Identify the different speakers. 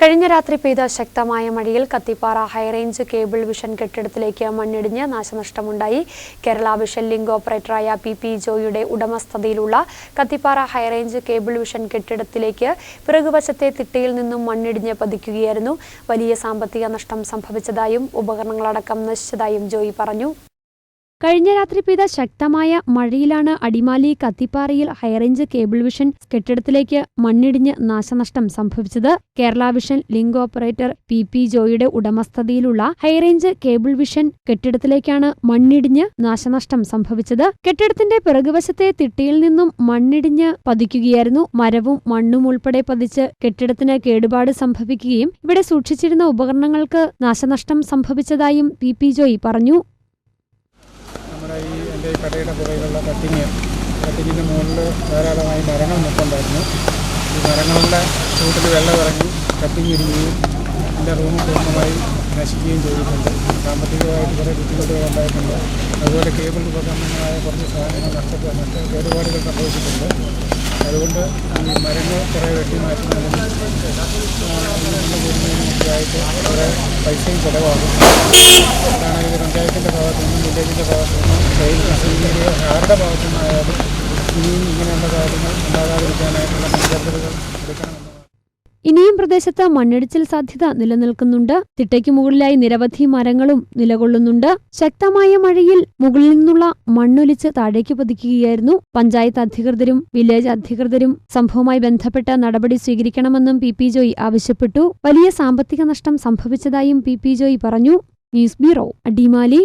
Speaker 1: കഴിഞ്ഞ രാത്രി പെയ്ത ശക്തമായ മഴയിൽ Kathippara high range cable vision കെട്ടിടത്തിലേക്ക് മണ്ണിടിഞ്ഞ് നാശനഷ്ടമുണ്ടായി. കേരള വിഷൻ ലിങ്ക് ഓപ്പറേറ്ററായ പി പി ജോയിയുടെ ഉടമസ്ഥതയിലുള്ള Kathippara high range cable vision കെട്ടിടത്തിലേക്ക് പിറകുവശത്തെ തിട്ടയിൽ നിന്നും മണ്ണിടിഞ്ഞ് പതിക്കുകയായിരുന്നു. വലിയ സാമ്പത്തിക നഷ്ടം സംഭവിച്ചതായും ഉപകരണങ്ങളടക്കം നശിച്ചതായും ജോയി പറഞ്ഞു. കഴിഞ്ഞ രാത്രി പെയ്ത ശക്തമായ മഴയിലാണ് അടിമാലി കത്തിപ്പാറയിൽ ഹൈറേഞ്ച് കേബിൾ വിഷൻ കെട്ടിടത്തിലേക്ക് മണ്ണിടിഞ്ഞ് നാശനഷ്ടം സംഭവിച്ചത്. Kerala vision link operator P P ജോയിയുടെ ഉടമസ്ഥതയിലുള്ള ഹൈറേഞ്ച് കേബിൾ വിഷൻ കെട്ടിടത്തിലേക്കാണ് മണ്ണിടിഞ്ഞ് നാശനഷ്ടം സംഭവിച്ചത്. കെട്ടിടത്തിന്റെ പിറകുവശത്തെ തിട്ടിയിൽ നിന്നും മണ്ണിടിഞ്ഞ് പതിക്കുകയായിരുന്നു. മരവും മണ്ണും ഉൾപ്പെടെ പതിച്ച് കെട്ടിടത്തിന് കേടുപാട് സംഭവിക്കുകയും ഇവിടെ സൂക്ഷിച്ചിരുന്ന ഉപകരണങ്ങൾക്ക് നാശനഷ്ടം സംഭവിച്ചതായും പി പി ജോയി പറഞ്ഞു.
Speaker 2: കടയുടെ പുറകിലുള്ള കട്ടിങ് കട്ടിങ്ങിന്റെ മുകളിൽ ധാരാളമായി മരങ്ങൾ നിൽപ്പുണ്ടായിരുന്നു. ഈ മരങ്ങളുടെ ചൂട്ടിൽ വെള്ളം ഇറങ്ങി കട്ടിങ് ഇരിക്കുകയും എന്റെ റൂം പൂർണമായി നശിക്കുകയും ചെയ്തിട്ടുണ്ട്. സാമ്പത്തികമായിട്ട് കുറേ ബുദ്ധിമുട്ടുകൾ ഉണ്ടായിട്ടുണ്ട്. അതുപോലെ കേബിൾ ഉപകരണങ്ങളായ കുറച്ച് സാധനങ്ങൾ നഷ്ടപ്പെട്ട. നഷ്ട കേടുപാടുകൾ സംഭവിച്ചിട്ടുണ്ട്. അതുകൊണ്ട് ഈ മരങ്ങൾ കുറേ വെട്ടി മാറ്റുന്നതിനും ആയിട്ട് കുറേ പൈസയും ചിലവാകും. അതാണ് ഇത് പഞ്ചായത്തിന്റെ ഭാഗത്തു നിന്നും വില്ലേജിന്റെ ഭാഗത്തു നിന്നും സൈനിക ആരുടെ ഭാഗത്തു നിന്നായാലും ഇനിയും ഇങ്ങനെയുള്ള കാര്യങ്ങൾ ഉണ്ടാകാതിരിക്കാനായിട്ടുള്ള മുൻകരുതലുകൾ എടുക്കണമെന്ന്
Speaker 1: ഇനിയും പ്രദേശത്ത് മണ്ണിടിച്ചിൽ സാധ്യത നിലനിൽക്കുന്നുണ്ട്. തിട്ടയ്ക്ക് മുകളിലായി നിരവധി മരങ്ങളും നിലകൊള്ളുന്നുണ്ട്. ശക്തമായ മഴയിൽ മുകളിൽ നിന്നുള്ള മണ്ണൊലിച്ച് താഴേക്ക് പതിക്കുകയായിരുന്നു. പഞ്ചായത്ത് അധികൃതരും വില്ലേജ് അധികൃതരും സംഭവവുമായി ബന്ധപ്പെട്ട നടപടി സ്വീകരിക്കണമെന്നും പി പി ജോയി ആവശ്യപ്പെട്ടു. വലിയ സാമ്പത്തിക നഷ്ടം സംഭവിച്ചതായും പി പി ജോയി പറഞ്ഞു. News bureau Adimali.